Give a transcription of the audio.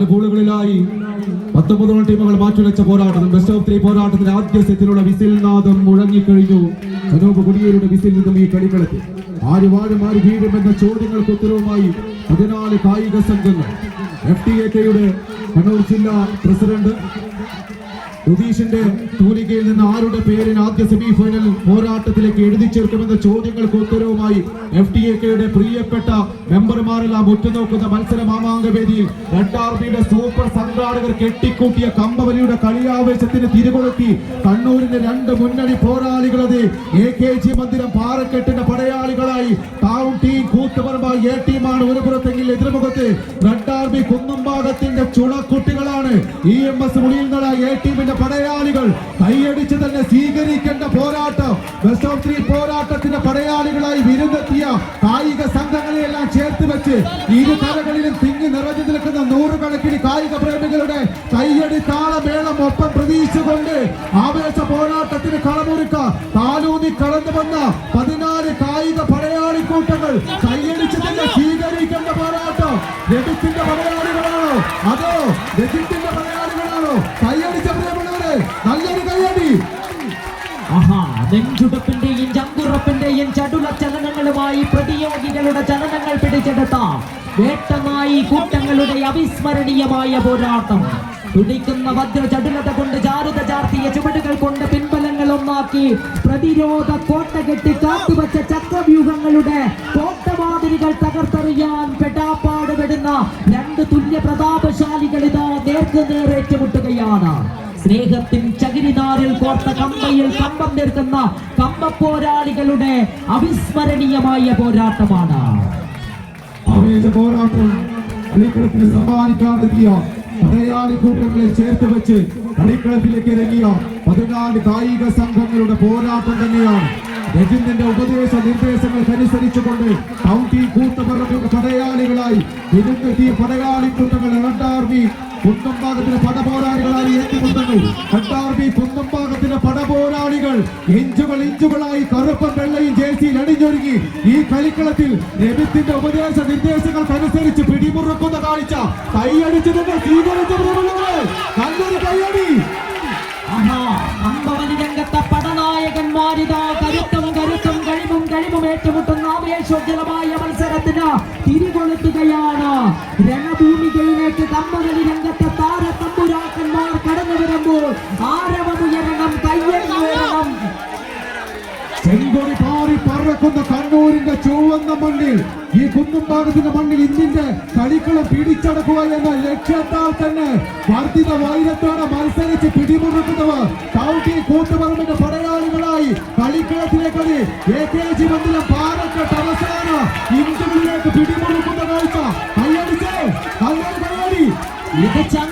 സെറ്റുകളിലായി പത്തൊമ്പതോളം ടീമുകൾ മാറ്റിവെച്ച പോരാട്ടം. ബെസ്റ്റ് ഓഫ് ത്രീ പോരാട്ടത്തിൽ ആദ്യ സെറ്റിലുള്ള വിസിൽനാഥം മുഴങ്ങിക്കഴിഞ്ഞു. അനൂപ് കുടിയേരുടെ വിസിൽ നിന്നും ഈ കളിക്കളത്തിൽ ആര് വാഴും ആര് വീഴും എന്ന ചോദ്യങ്ങൾക്ക് ഉത്തരവുമായി പതിനാല് കായിക സംഘങ്ങൾ. എഫ് ടി എ കെയുടെ കണ്ണൂർ ജില്ലാ പ്രസിഡന്റ് രുതീഷിന്റെ തൂലികയിൽ നിന്ന് ആരുടെ പേരിന് ആദ്യ സെമി ഫൈനൽ പോരാട്ടത്തിലേക്ക് എഴുതി ചേർക്കുമെന്ന ചോദ്യങ്ങൾക്ക് ഉത്തരവുമായി എഫ് ടി എ കെയുടെ പ്രിയപ്പെട്ട മെമ്പർമാരെല്ലാം ഉറ്റുനോക്കുന്ന മത്സര മാമാങ്ക വേദിയിൽ റെഡ് സൂപ്പർ സംഘാടകർ കെട്ടിക്കൂട്ടിയ കമ്പവലിയുടെ കളിയാവേശത്തിന് തിരികൊളുത്തി കണ്ണൂരിന്റെ രണ്ട് മുന്നണി പോരാളികളത് എ കെ ജി മന്ദിരം പാറക്കെട്ടിന്റെ പടയാളികളായി ടൗൺ ടീം കൂത്തുപറമ്പ എ ടീമാണ് ഒരു പുറത്തെങ്കിൽ എതിർമുഖത്ത് റെഡ് ആർമി കുന്നുംഭാഗത്തിന്റെ ഇ എം എസ് മുളിയുന്നട എ ടീമിന്റെ പടയാളികൾ കൈയടിച്ച് തന്നെ സ്വീകരിക്കേണ്ട പോരാട്ടം. ബെസ്റ്റ് ഓഫ് ത്രീ പോരാട്ടത്തിന്റെ പടയാളികളായി വിരുന്നെത്തിയ കായിക സംഘങ്ങളെയെല്ലാം ചേർത്ത് വെച്ച് ഇരു കരകളിലും തിങ്ങി നിറഞ്ഞു നിൽക്കുന്ന നൂറുകണക്കിന് കായിക പ്രേമികളുടെ കൈയടി താളമേളം ഒപ്പം പ്രതീക്ഷിച്ചുകൊണ്ട് ആവേശ പോരാട്ടത്തിന് കളമൊരുക്ക. താലൂന്നി കടന്നു വന്ന പതിനാല് കായിക പടയാളി കൂട്ടങ്ങൾ കൈയടിച്ച് തന്നെ സ്വീകരിക്കേണ്ട പോരാട്ടം. രജിത്തിന്റെ പടയാളികളാണോ? അതോ രജിത്തിന്റെ കൈയടിച്ച നല്ലൊരു കയ്യടി. നെഞ്ചുടപ്പിന്റെയും ചങ്കുറപ്പിന്റെയും ചടുല ചലനങ്ങളുമായി പ്രതിയോഗികളുടെ ചലനങ്ങൾ പിടിച്ചെടുത്ത വേട്ടനായി കൂട്ടങ്ങളുടെ അവിസ്മരണീയമായ പോരാട്ടം. തുടിക്കുന്ന വജ്ര ചടുലത കൊണ്ട് ചാരുത ചാർത്തിയ ചുവടുകൾ കൊണ്ട് പിൻബലങ്ങൾ ഒന്നാക്കി പ്രതിരോധ കോട്ട കെട്ടി കാത്തുവച്ച ചക്രവ്യൂഹങ്ങളുടെ കോട്ടവാതിലുകൾ തകർത്തെറിയാൻ പെടാപ്പാടുപെടുന്ന രണ്ട് തുല്യ പ്രതാപശാലികൾ ഇതാ നേർക്കുനേർ ഏറ്റുമുട്ടുകയാണ് സ്നേഹത്തിൻ ചകിരിനാരിൽ കോർത്ത കമ്പയിൽ കമ്പം തീർക്കുന്ന കമ്പപ്പോരാളികളുടെ അവിസ്മരണീയമായ പോരാട്ടമാണ്. പോരാട്ടം കൂട്ടങ്ങളെ ചേർത്ത് വെച്ച് കളിക്കളത്തിലേക്ക് ഇറങ്ങിയ പതിനാല് കായിക സംഘങ്ങളുടെ പോരാട്ടം തന്നെയാണ്. രജിന്റെ ഉപദേശ നിർദ്ദേശങ്ങൾക്കനുസരിച്ചുകൊണ്ട് കൗണ്ടി കൂട്ടപ്പറമ്പ് പടയാളികളായി വിരുന്നെത്തിയ പടയാളി കൂട്ടങ്ങൾ റെഡ് ആർമി കുന്നംഭാഗത്തിന് പടപോരാളികളായി ഏറ്റുമുട്ടുന്നു. റെഡ് ആർമി കുന്നംഭാഗത്തിന് പടപോരാളികൾ ഇഞ്ചുകൾ ഇഞ്ചുകളായി കറുപ്പും വെള്ളയും ജേഴ്സിയിൽ അണിഞ്ഞൊരുങ്ങി. ഈ കളിക്കളത്തിൽ രവിത്തിന്റെ ഉപദേശ നിർദ്ദേശങ്ങൾക്കനുസരിച്ച് പിടിമുറുക്കുന്ന കാഴ്ച. കൈയടിച്ച് തന്നെ സ്വീകരിച്ച നല്ലൊരു കൈയടി. ആവേശോജ്വലമായ മത്സരത്തിന് തിരികൊളുത്തുകയാണ്. രണഭൂമികയിലേക്ക് കമ്പകളി രംഗത്തെ താരത്തമ്പുരാക്കന്മാർ കടന്നു വരുമ്പോൾ ആരവമുയരണം കയ്യടി ഉയരണം. ചെങ്കൊടി പാറി പറക്കുന്ന കണ്ണൂരിന്റെ ചുവന്ന മണ്ണിൽ ഈ കുന്നുംഭാഗത്തിന്റെ മണ്ണിൽ ഇന്നിന്റെ കളിക്കളം പിടിച്ചടക്കുക എന്ന ലക്ഷ്യത്താൽ തന്നെ വർദ്ധിത വൈരത്തോടെ മത്സരിച്ച് പിടിമുറുക്കുന്നവർ കൗട്ടി കൂട്ടുപറമ്പിന്റെ പടയാളികളായി കളിക്കളത്തിലേക്ക് എ കെ ജി മന്ദിരം 开张